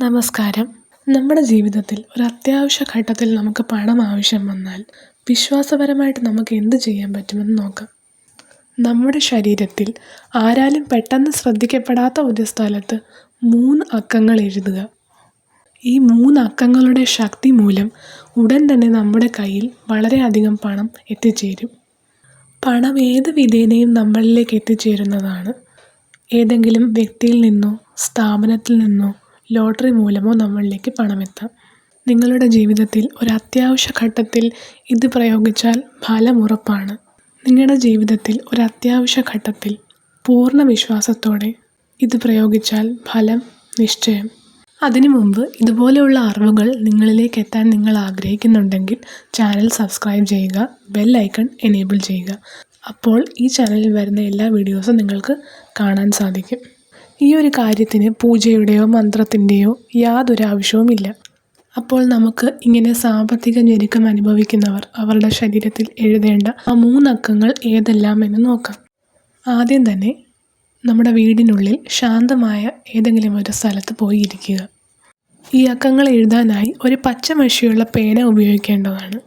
നമസ്കാരം. നമ്മുടെ ജീവിതത്തിൽ ഒരു അത്യാവശ്യ ഘട്ടത്തിൽ നമുക്ക് പണം ആവശ്യം വന്നാൽ വിശ്വാസപരമായിട്ട് നമുക്ക് എന്ത് ചെയ്യാൻ പറ്റുമെന്ന് നോക്കാം. നമ്മുടെ ശരീരത്തിൽ ആരാലും പെട്ടെന്ന് ശ്രദ്ധിക്കപ്പെടാത്ത ഒരു സ്ഥലത്ത് മൂന്ന് അക്കങ്ങൾ എഴുതുക. ഈ മൂന്ന് അക്കങ്ങളുടെ ശക്തി മൂലം ഉടൻ തന്നെ നമ്മുടെ കയ്യിൽ വളരെയധികം പണം എത്തിച്ചേരും. പണം ഏത് വിധേനയും നമ്മളിലേക്ക് എത്തിച്ചേരുന്നതാണ്. ഏതെങ്കിലും വ്യക്തിയിൽ നിന്നോ സ്ഥാപനത്തിൽ നിന്നോ ലോട്ടറി മൂലമോ നമ്മളിലേക്ക് പണമെത്താം. നിങ്ങളുടെ ജീവിതത്തിൽ ഒരു അത്യാവശ്യ ഘട്ടത്തിൽ ഇത് പ്രയോഗിച്ചാൽ ഫലം ഉറപ്പാണ്. നിങ്ങളുടെ ജീവിതത്തിൽ ഒരു അത്യാവശ്യ ഘട്ടത്തിൽ പൂർണ വിശ്വാസത്തോടെ ഇത് പ്രയോഗിച്ചാൽ ഫലം നിശ്ചയം. അതിനു മുമ്പ് ഇതുപോലെയുള്ള അറിവുകൾ നിങ്ങളിലേക്ക് എത്താൻ നിങ്ങൾ ആഗ്രഹിക്കുന്നുണ്ടെങ്കിൽ ചാനൽ സബ്സ്ക്രൈബ് ചെയ്യുക ബെൽ ഐക്കൺ എനേബിൾ ചെയ്യുക. അപ്പോൾ ഈ ചാനലിൽ വരുന്ന എല്ലാ വീഡിയോസും നിങ്ങൾക്ക് കാണാൻ സാധിക്കും. ഈ ഒരു കാര്യത്തിന് പൂജയുടെയോ മന്ത്രത്തിന്റെയോ യാതൊരു ആവശ്യവുമില്ല. അപ്പോൾ നമുക്ക് ഇങ്ങനെ സാമ്പത്തിക ഞെരുക്കം അനുഭവിക്കുന്നവർ അവരുടെ ശരീരത്തിൽ എഴുതേണ്ട ആ മൂന്നക്കങ്ങൾ ഏതെല്ലാം എന്ന് നോക്കാം. ആദ്യം തന്നെ നമ്മുടെ വീടിനുള്ളിൽ ശാന്തമായ ഏതെങ്കിലും ഒരു സ്ഥലത്ത് പോയി ഇരിക്കുക. ഈ അക്കങ്ങൾ എഴുതാനായി ഒരു പച്ചമഷിയുള്ള പേന ഉപയോഗിക്കേണ്ടതാണ്.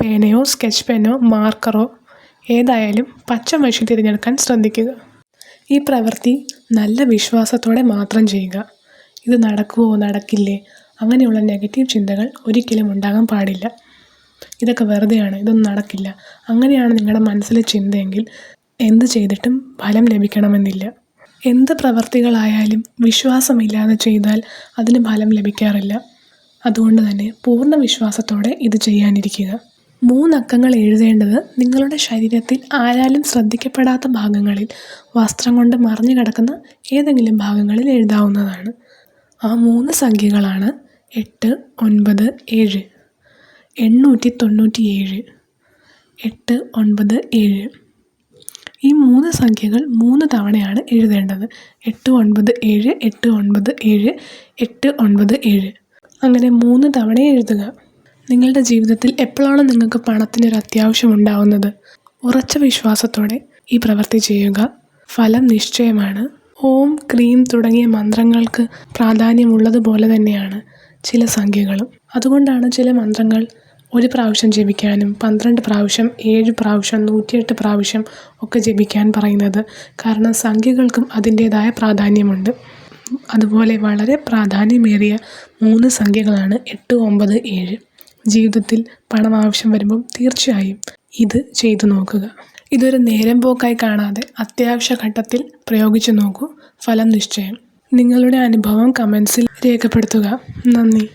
പേനയോ സ്കെച്ച് പെനോ മാർക്കറോ ഏതായാലും പച്ചമഷി തിരഞ്ഞെടുക്കാൻ ശ്രദ്ധിക്കുക. ഈ പ്രവൃത്തി നല്ല വിശ്വാസത്തോടെ മാത്രം ചെയ്യുക. ഇത് നടക്കുമോ നടക്കില്ലേ? അങ്ങനെയുള്ള നെഗറ്റീവ് ചിന്തകൾ ഒരിക്കലും ഉണ്ടാകാൻ പാടില്ല. ഇതൊക്കെ വെറുതെയാണ് ഇതൊന്നും നടക്കില്ല. അങ്ങനെയാണ് നിങ്ങളുടെ മനസ്സിലെ ചിന്തയെങ്കിൽ എന്ത് ചെയ്തിട്ടും ഫലം ലഭിക്കണമെന്നില്ല. എന്ത് പ്രവർത്തികളായാലും വിശ്വാസമില്ലാതെ ചെയ്താൽ അതിന് ഫലം ലഭിക്കാറില്ല. അതുകൊണ്ട് തന്നെ പൂർണ വിശ്വാസത്തോടെ ഇത് ചെയ്യാനിരിക്കുക. മൂന്നക്കങ്ങൾ എഴുതേണ്ടത് നിങ്ങളുടെ ശരീരത്തിൽ ആരാലും ശ്രദ്ധിക്കപ്പെടാത്ത ഭാഗങ്ങളിൽ വസ്ത്രം കൊണ്ട് മറിഞ്ഞു കിടക്കുന്ന ഏതെങ്കിലും ഭാഗങ്ങളിൽ എഴുതാവുന്നതാണ്. ആ മൂന്ന് സംഖ്യകളാണ് എട്ട് ഒൻപത് ഏഴ്. എണ്ണൂറ്റി തൊണ്ണൂറ്റി ഏഴ് എട്ട് ഒൻപത് ഏഴ്. ഈ മൂന്ന് സംഖ്യകൾ മൂന്ന് തവണയാണ് എഴുതേണ്ടത്. എട്ട് ഒൻപത് ഏഴ് എട്ട് ഒൻപത് ഏഴ് എട്ട് ഒൻപത് ഏഴ്. അങ്ങനെ മൂന്ന് തവണ എഴുതുക. നിങ്ങളുടെ ജീവിതത്തിൽ എപ്പോഴാണ് നിങ്ങൾക്ക് പണത്തിനൊരു അത്യാവശ്യം ഉണ്ടാവുന്നത് ഉറച്ച വിശ്വാസത്തോടെ ഈ പ്രവൃത്തി ചെയ്യുക. ഫലം നിശ്ചയമാണ്. ഓം ക്രീം തുടങ്ങിയ മന്ത്രങ്ങൾക്ക് പ്രാധാന്യമുള്ളതുപോലെ തന്നെയാണ് ചില സംഖ്യകളും. അതുകൊണ്ടാണ് ചില മന്ത്രങ്ങൾ ഒരു പ്രാവശ്യം ജപിക്കാനും പന്ത്രണ്ട് പ്രാവശ്യം ഏഴ് പ്രാവശ്യം നൂറ്റിയെട്ട് പ്രാവശ്യം ഒക്കെ ജപിക്കാൻ പറയുന്നത്. കാരണം സംഖ്യകൾക്കും അതിന്റേതായ പ്രാധാന്യമുണ്ട്. അതുപോലെ വളരെ പ്രാധാന്യമേറിയ മൂന്ന് സംഖ്യകളാണ് എട്ട് ഒമ്പത് ഏഴ്. ജീവിതത്തിൽ പണം ആവശ്യം വരുമ്പം തീർച്ചയായും ഇത് ചെയ്തു നോക്കുക. ഇതൊരു നേരം പോക്കായി കാണാതെ അത്യാവശ്യ ഘട്ടത്തിൽ പ്രയോഗിച്ചു നോക്കൂ. ഫലം നിശ്ചയം. നിങ്ങളുടെ അനുഭവം കമൻസിൽ രേഖപ്പെടുത്തുക. നന്ദി.